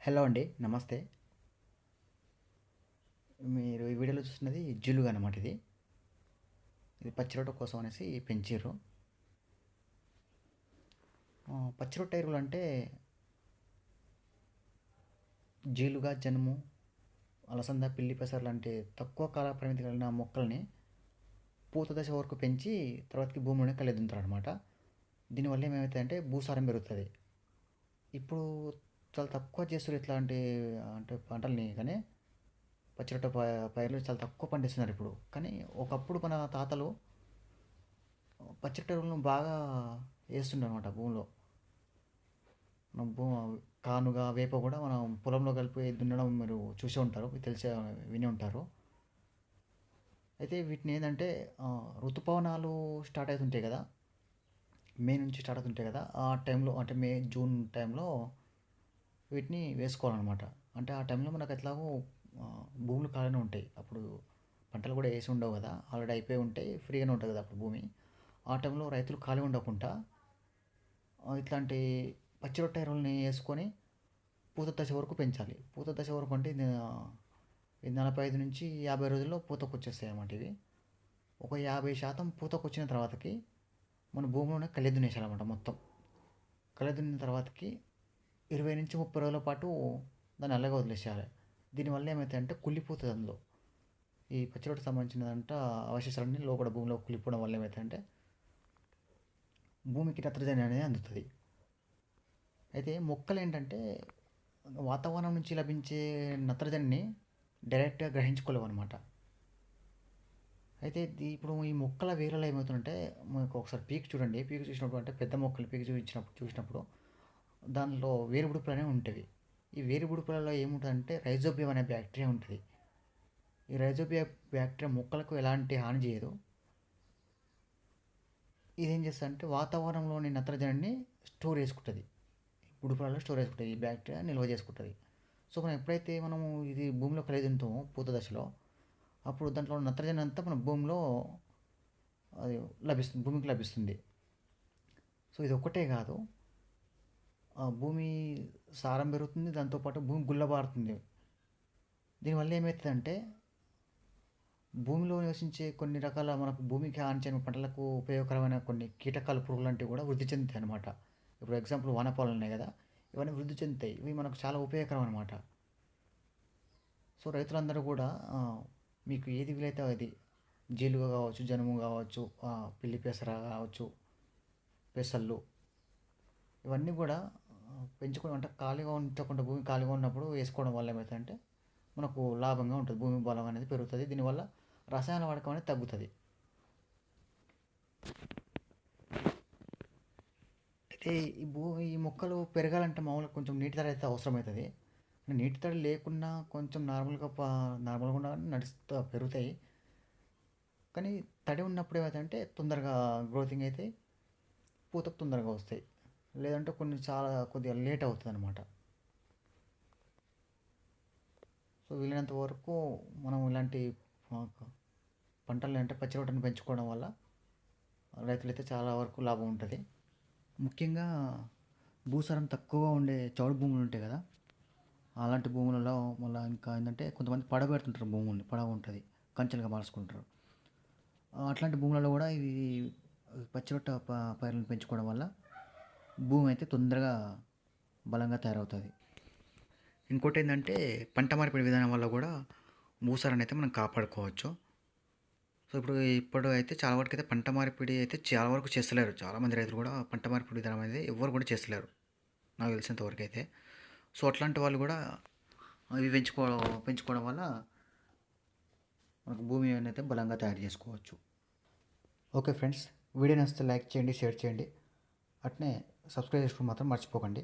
Hello అండి నమస్తే. మీరు ఈ వీడియోలో చూస్తున్నది జిలుగు అనమాట ఇది. ఇది పచ్చిరొట్ట కోసం అనేసి పెంచారు పచ్చిరొట్ట ఎరువులు అంటే జీలుగా జనుము అలసంద పిల్లి పెసర లాంటి తక్కువ కాల పరిమితి కలిగిన మొక్కల్ని పూత దశ వరకు పెంచి తర్వాతకి భూమిలోనే కలిదుంటారు అనమాట దీనివల్ల ఏమవుతుందంటే భూసారం పెరుగుతుంది. ఇప్పుడు చాలా తక్కువ చేస్తారు ఇట్లాంటి అంటే పంటలని కానీ పచ్చిరొట్ట ప- పైర్లు చాలా తక్కువ పండిస్తున్నారు ఇప్పుడు. కానీ ఒకప్పుడు మన తాతలు పచ్చిరొట్ట బాగా వేస్తుండే అనమాట భూమిలో. మనం భూ కానుగా వేప కూడా మనం పొలంలో కలిపి దున్నడం మీరు చూసే ఉంటారు తెలిసే విని ఉంటారు. అయితే వీటిని ఏంటంటే ఋతుపవనాలు స్టార్ట్ అవుతుంటాయి కదా. మే నుంచి స్టార్ట్ అవుతుంటాయి కదా. ఆ టైంలో అంటే మే జూన్ టైంలో వీటిని వేసుకోవాలన్నమాట. అంటే ఆ టైంలో మనకు ఎట్లాగో భూములు ఖాళీనే ఉంటాయి. అప్పుడు పంటలు కూడా వేసి ఉండవు కదా. ఆల్రెడీ అయిపోయి ఉంటాయి ఫ్రీగానే ఉంటుంది కదా అప్పుడు భూమి. ఆ టైంలో రైతులు ఖాళీ ఉండకుండా ఇట్లాంటి పచ్చి రొట్టె ఎరువులని వేసుకొని పూత దశ వరకు పెంచాలి. పూత దశ వరకు అంటే ఇది, నలభై ఐదు నుంచి యాభై రోజుల్లో పూతకు వచ్చేస్తాయి అన్నమాట ఇవి. ఒక యాభై శాతం పూతకు వచ్చిన తర్వాతకి మన భూమిలోనే కళ్ళె మొత్తం. కలిదున్న దున్నిన తర్వాతకి ఇరవై నుంచి ముప్పై రోజుల పాటు దాన్ని అలాగే వదిలేసేయాలి. దీనివల్ల ఏమవుతాయంటే కుళ్ళిపోతుంది అందులో. ఈ పచ్చిరొట్టు సంబంధించినదంట అవశేషాలన్నీ లోపల భూమిలో కుళ్ళిపోవడం వల్ల ఏమవుతాయంటే భూమికి నత్రజని అనేది అందుతుంది. అయితే మొక్కలు ఏంటంటే వాతావరణం నుంచి లభించే నత్రజనిని డైరెక్ట్గా గ్రహించుకోలేవు అనమాట అయితే ఇప్పుడు ఈ మొక్కల వేర్లలో ఏమవుతుందంటే మీకు ఒకసారి పీక్ చూడండి. పీక్ చూసినప్పుడు అంటే పెద్ద మొక్కలు పీక్ చూపించినప్పుడు చూసినప్పుడు దానిలో వేరుబుడుపులు అనేవి ఉంటాయి ఈ వేరుబుడుపులలో ఏముంటుందంటే రైజోబియం అనే బ్యాక్టీరియా ఉంటుంది. ఈ రైజోబియా బ్యాక్టీరియా మొక్కలకు ఎలాంటి హాని చేయదు. ఇదేం చేస్తుందంటే వాతావరణంలోని నత్రజనిని స్టోర్ చేసుకుంటుంది. బుడుపులలో స్టోర్ చేసుకుంటుంది. ఈ బ్యాక్టీరియా నిల్వ చేసుకుంటుంది. సో మనం ఎప్పుడైతే మనము ఇది భూమిలో కలిగి తింటామో పూత దశలో అప్పుడు దాంట్లో ఉన్న నత్రజని అంతా మన భూమిలో అది లభిస్తుంది భూమికి లభిస్తుంది. సో ఇది ఒక్కటే కాదు. భూమి సారం పెరుగుతుంది దాంతోపాటు భూమి గుల్లబారుతుంది. దీనివల్ల ఏమవుతుందంటే భూమిలో నివసించే కొన్ని రకాల మనకు భూమికి హాని చేయని పంటలకు ఉపయోగకరమైన కొన్ని కీటకాలు పురుగులు లాంటివి కూడా వృద్ధి చెందుతాయి అనమాట ఇప్పుడు ఎగ్జాంపుల్ వానపాలు ఉన్నాయి కదా ఇవన్నీ వృద్ధి చెందుతాయి. ఇవి మనకు చాలా ఉపయోగకరం అనమాట సో రైతులందరూ కూడా మీకు ఏది వీలైతే అది జీలుగా కావచ్చు జనుము కావచ్చు పిల్లి పెసర కావచ్చు పెసళ్ళు ఇవన్నీ కూడా పెంచుకోవడం అంటే ఖాళీగా ఉంచకుండా భూమి ఖాళీగా ఉన్నప్పుడు వేసుకోవడం వల్ల ఏమవుతుందంటే మనకు లాభంగా ఉంటుంది. భూమి బలం అనేది పెరుగుతుంది. దీనివల్ల రసాయన వాడకం అనేది తగ్గుతుంది. అయితే ఈ భూ ఈ మొక్కలు పెరగాలంటే మామూలుగా కొంచెం నీటి తడి అయితే అవసరమవుతుంది. నీటి తడి లేకున్నా కొంచెం నార్మల్గా నార్మల్గా నడుస్తూ పెరుగుతాయి. కానీ తడి ఉన్నప్పుడు ఏమవుతుందంటే తొందరగా గ్రోతింగ్ అయితే పూతకు తొందరగా వస్తాయి. లేదంటే కొన్ని చాలా కొద్దిగా లేట్ అవుతుంది అనమాట సో వీలైనంత వరకు మనం ఇలాంటి పంటలు అంటే పచ్చి పచ్చిరొట్టను పెంచుకోవడం వల్ల రైతులైతే చాలా వరకు లాభం ఉంటుంది. ముఖ్యంగా భూసారం తక్కువగా ఉండే చౌడు భూములు ఉంటాయి కదా అలాంటి భూములలో మళ్ళీ ఇంకా ఏంటంటే కొంతమంది పడబెడుతుంటారు భూముల్ని పడవ ఉంటుంది కంచెలుగా మార్చుకుంటారు. అట్లాంటి భూములలో కూడా ఇవి పచ్చిరొట్ట ప- పైర్లను పెంచుకోవడం వల్ల భూమి అయితే తొందరగా బలంగా తయారవుతుంది. ఇంకోటి ఏంటంటే పంట మార్పిడి విధానం వల్ల కూడా భూసారాన్ని అయితే మనం కాపాడుకోవచ్చు. సో ఇప్పుడు ఇప్పుడు అయితే చాలా వరకు అయితే పంట మార్పిడి అయితే చాలా వరకు చేస్తలేరు. చాలామంది రైతులు కూడా పంట మార్పిడి విధానం అనేది ఎవరు కూడా చేస్తలేరు. నాకు తెలిసినంత వరకు అయితే. సో అట్లాంటి వాళ్ళు కూడా ఇవి పెంచుకోవడం పెంచుకోవడం వల్ల మనకు భూమి అయితే బలంగా తయారు చేసుకోవచ్చు. ఓకే ఫ్రెండ్స్ వీడియో నచ్చితే లైక్ చేయండి షేర్ చేయండి. అట్నే సబ్స్క్రైబ్ చేసుకోవడం మాత్రం మర్చిపోకండి.